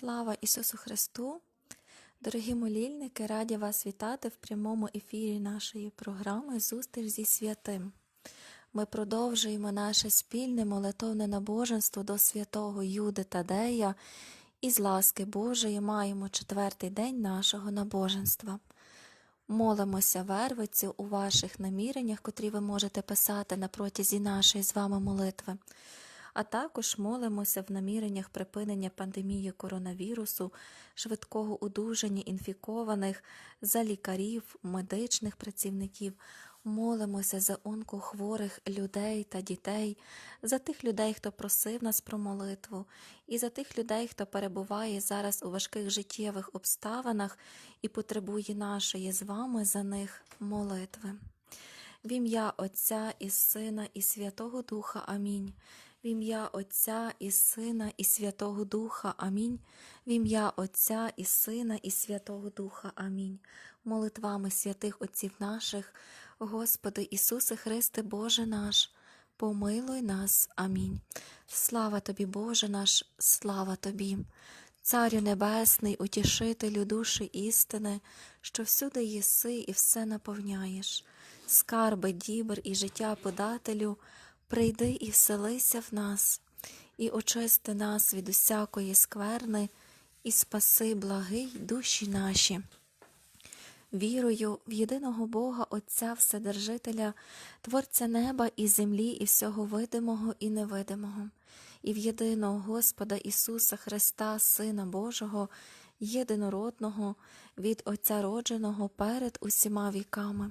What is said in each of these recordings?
Слава Ісусу Христу! Дорогі молільники, раді вас вітати в прямому ефірі нашої програми Зустріч зі святим. Ми продовжуємо наше спільне молитовне набоженство до святого Юди Тадея і з ласки Божої маємо четвертий день нашого набоженства. Молимося вервицю у ваших наміреннях, котрі ви можете писати на протязі нашої з вами молитви. А також молимося в наміреннях припинення пандемії коронавірусу, швидкого одужання інфікованих, за лікарів, медичних працівників. Молимося за онкохворих людей та дітей, за тих людей, хто просив нас про молитву, і за тих людей, хто перебуває зараз у важких життєвих обставинах і потребує нашої з вами за них молитви. В ім'я Отця і Сина, і Святого Духа. Амінь. В ім'я Отця і Сина, і Святого Духа. Амінь. В ім'я Отця і Сина, і Святого Духа. Амінь. Молитвами святих Отців наших, Господи Ісусе Христе, Боже наш, помилуй нас. Амінь. Слава Тобі, Боже наш, слава Тобі. Царю Небесний, утішителю душі істини, що всюди єси і все наповняєш, скарби, дібр і життя подателю, прийди і вселися в нас, і очисти нас від усякої скверни, і спаси, благий душі наші. Вірую в єдиного Бога Отця Вседержителя, Творця неба і землі, і всього видимого і невидимого, і в єдиного Господа Ісуса Христа, Сина Божого, єдинородного, від Отця родженого перед усіма віками,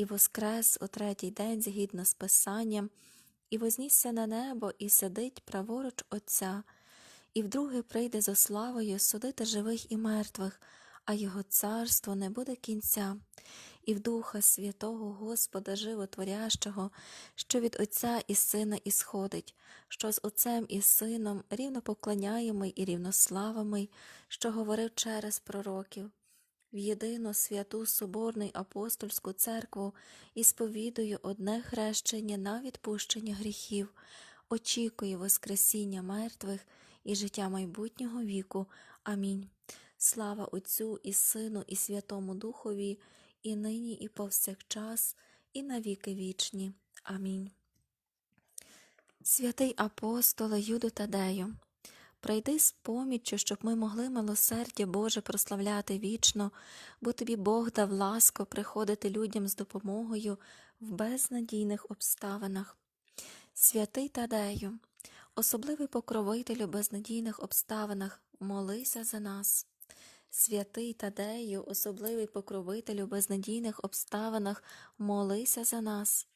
і воскрес у третій день згідно з Писанням, і вознісся на небо, і сидить праворуч Отця, і вдруге прийде зо славою судити живих і мертвих, а його царство не буде кінця і в Духа Святого Господа Животворящого, що від Отця і Сина ісходить, що з Отцем і Сином рівно поклоняємий і рівнославимий, що говорив через пророків. В єдину святу Соборну апостольську церкву і сповідую одне хрещення на відпущення гріхів, очікую Воскресіння мертвих і життя майбутнього віку. Амінь. Слава Отцю і Сину, і Святому Духові, і нині, і повсякчас, і навіки вічні. Амінь. Святий апостоле Юду Тадею, прийди з поміччю, щоб ми могли милосердя Боже прославляти вічно, бо тобі Бог дав ласку приходити людям з допомогою в безнадійних обставинах. Святий Тадею, особливий покровитель у безнадійних обставинах, молися за нас. Святий Тадею, особливий покровитель у безнадійних обставинах, молися за нас.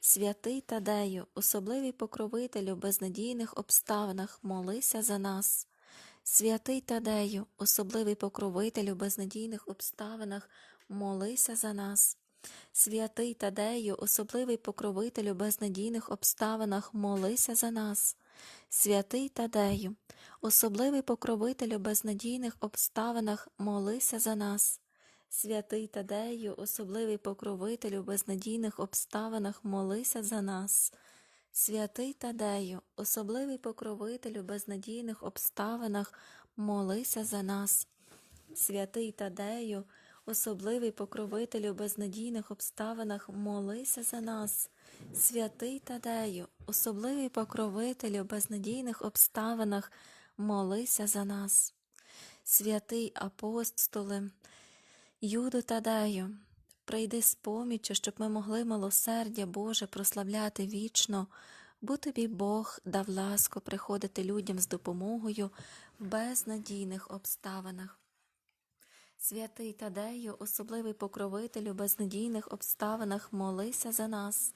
Святий Тадею, особливий покровитель у безнадійних обставинах, молися за нас. Святий Тадею, особливий покровитель у безнадійних обставинах, молися за нас. Святий Тадею, особливий покровитель у безнадійних обставинах, молися за нас. Святий Тадею, особливий покровитель у безнадійних обставинах, молися за нас. Святий Тадею, особливий покровитель у безнадійних обставинах, молися за нас. Святий Тадею, особливий покровитель у безнадійних обставинах, молися за нас. Святий Тадею, особливий покровитель у безнадійних обставинах, молися за нас. Святий Тадею, особливий покровитель у безнадійних обставинах, молися за нас. Святий апостоле, Юду Тадею, прийди з поміччю, щоб ми могли милосердя Боже прославляти вічно, бо тобі Бог дав ласку приходити людям з допомогою в безнадійних обставинах. Святий Тадею, особливий покровитель у безнадійних обставинах, молися за нас.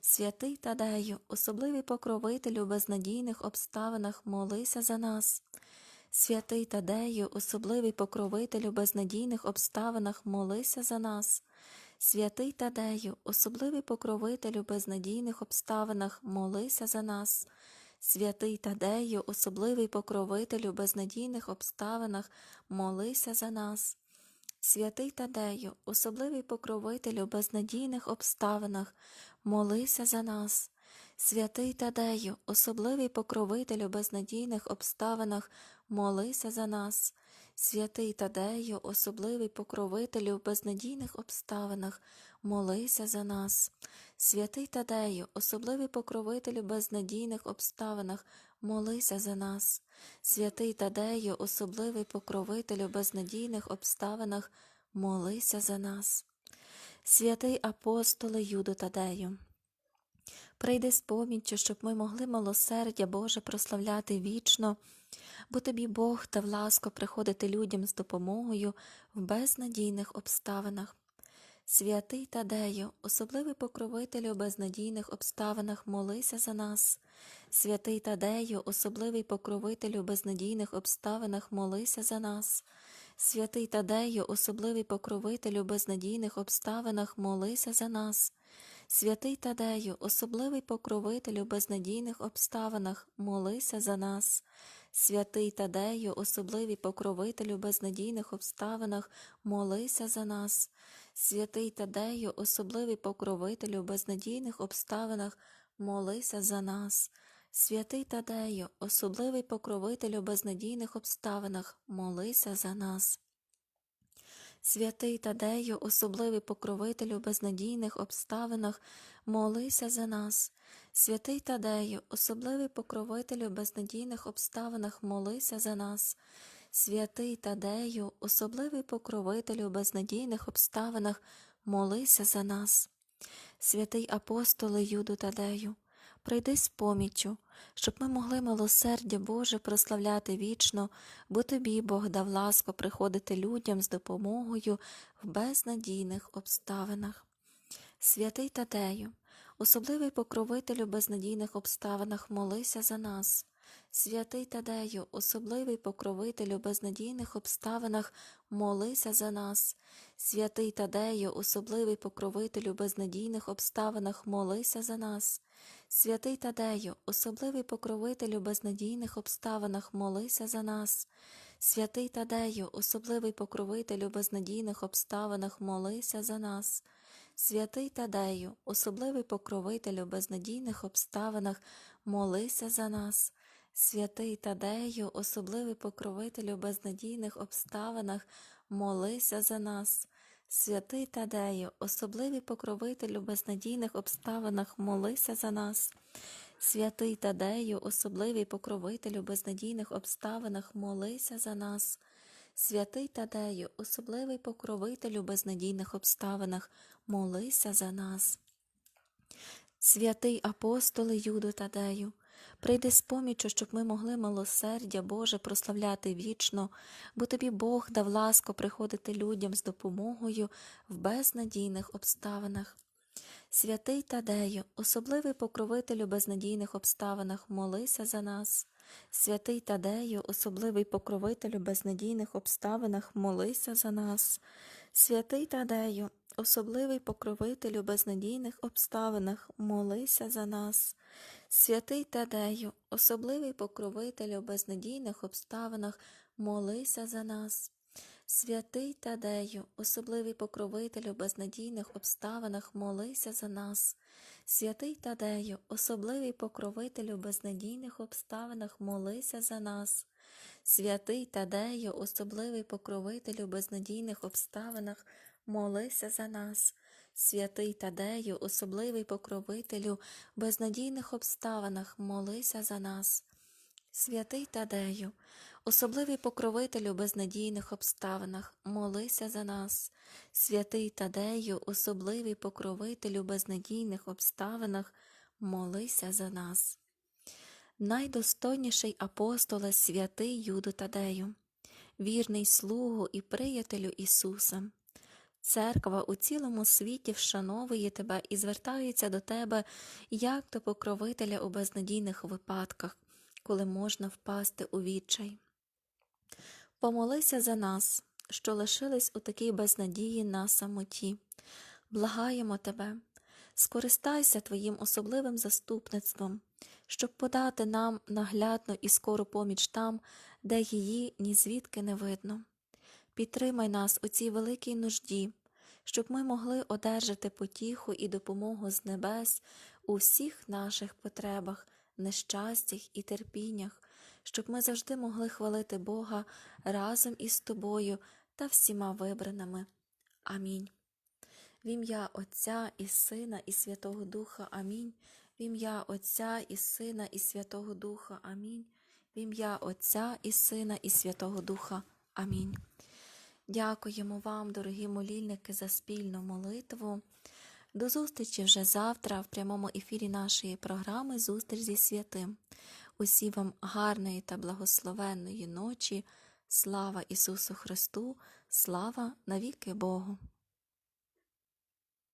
Святий Тадею, особливий покровитель у безнадійних обставинах, молися за нас. Святий Тадею, особливий покровителю безнадійних обставинах, молися за нас. Святий Тадею, особливий покровителю безнадійних обставинах, молися за нас. Святий Тадею, особливий покровителю безнадійних обставинах, молися за нас. Святий Тадею, особливий покровителю безнадійних обставинах, молися за нас. Святий Тадею, особливий покровителю безнадійних обставинах, молися за нас. Святий Тадею, особливий покровителю в безнадійних обставинах, молися за нас. Святий Тадею, особливий покровителю в безнадійних обставинах, молися за нас. Святий Тадею, особливий покровителю в безнадійних обставинах, молися за нас. Святий апостоле Юдо Тадею, прийди з поміччю, щоб ми могли милосердя Боже прославляти вічно, бо тобі Бог та ласко приходити людям з допомогою в безнадійних обставинах. Святий Тадею, особливий покровителю в безнадійних обставинах, молися за нас. Святий Тадею, особливий покровителю в безнадійних обставинах, молися за нас. Святий Тадею, особливий покровителю в безнадійних обставинах, молися за нас. Святий Тадею, особливий покровителю в безнадійних обставинах, молися за нас. Святий Тадею, особливий покровителю в безнадійних обставинах, молися за нас. Святий Тадею, особливий покровителю в безнадійних обставинах, молися за нас. Святий Тадею, особливий покровителю в безнадійних обставинах, молися за нас. Святий Тадею, особливий покровителю в безнадійних обставинах, молися за нас. Святий Тадею, особливий покровителю в безнадійних обставинах, молися за нас. Святий Тадею, особливий покровителю в безнадійних обставинах, молися за нас. Святий апостоле Юду Тадею, прийди з поміччю, щоб ми могли милосердя Боже прославляти вічно, бо тобі Бог дав ласку приходити людям з допомогою в безнадійних обставинах. Святий Тадею, особливий покровителю в безнадійних обставинах, молися за нас. Святий Тадею, особливий покровителю в безнадійних обставинах, молися за нас. Святий Тадею, особливий покровителю в безнадійних обставинах, молися за нас. Святий Тадею, особливий покровителю безнадійних обставинах, молися за нас. Святий Тадею, особливий покровителю безнадійних обставинах, молися за нас. Святий Тадею, особливий покровителю безнадійних обставинах, молися за нас. Святий Тадею, особливий покровителю безнадійних обставинах, молися за нас. Святий Тадею, особливий покровителю в безнадійних обставинах, молися за нас. Святий Тадею, особливий покровителю в безнадійних обставинах, молися за нас. Святий Тадею, особливий покровителю в безнадійних обставинах, молися за нас. Святий апостоле Юдо Тадею, прийди з поміччю, щоб ми могли милосердя Боже прославляти вічно, бо тобі Бог дав ласку приходити людям з допомогою в безнадійних обставинах. Святий Тадею, особливий покровителю безнадійних обставинах, молися за нас. Святий Тадею, особливий покровителю безнадійних обставинах, молися за нас. Святий Тадею, особливий покровителю безнадійних обставинах, молися за нас. Святий Тадею, особливий покровителю в безнадійних обставинах, молися за нас. Святий Тадею, особливий покровителю в безнадійних обставинах, молися за нас. Святий Тадею, особливий покровителю в безнадійних обставинах, молися за нас. Святий Тадею, особливий покровителю в безнадійних обставинах, молися за нас. Святий Тадею, особливий покровителю в безнадійних обставинах, молися за нас. Святий Тадею, особливий покровителю в безнадійних обставинах, молися за нас. Святий Тадею, особливий покровителю в безнадійних обставинах, молися за нас. Найдостойніший апостоле святий Юду Тадею, вірний слугу і приятелю Ісуса. Церква у цілому світі вшановує тебе і звертається до тебе як до покровителя у безнадійних випадках, коли можна впасти у відчай. Помолися за нас, що лишились у такій безнадії на самоті. Благаємо тебе, скористайся Твоїм особливим заступництвом, щоб подати нам наглядну і скору поміч там, де її ні звідки не видно. Підтримай нас у цій великій нужді, щоб ми могли одержати потіху і допомогу з небес у всіх наших потребах, нещастях і терпіннях, щоб ми завжди могли хвалити Бога разом із тобою та всіма вибраними. Амінь. В ім'я Отця і Сина і Святого Духа. Амінь. В ім'я Отця і Сина і Святого Духа. Амінь. В ім'я Отця і Сина і Святого Духа. Амінь. Дякуємо вам, дорогі молільники, за спільну молитву. До зустрічі вже завтра в прямому ефірі нашої програми Зустріч зі святим. Усі вам гарної та благословенної ночі. Слава Ісусу Христу, слава навіки Богу!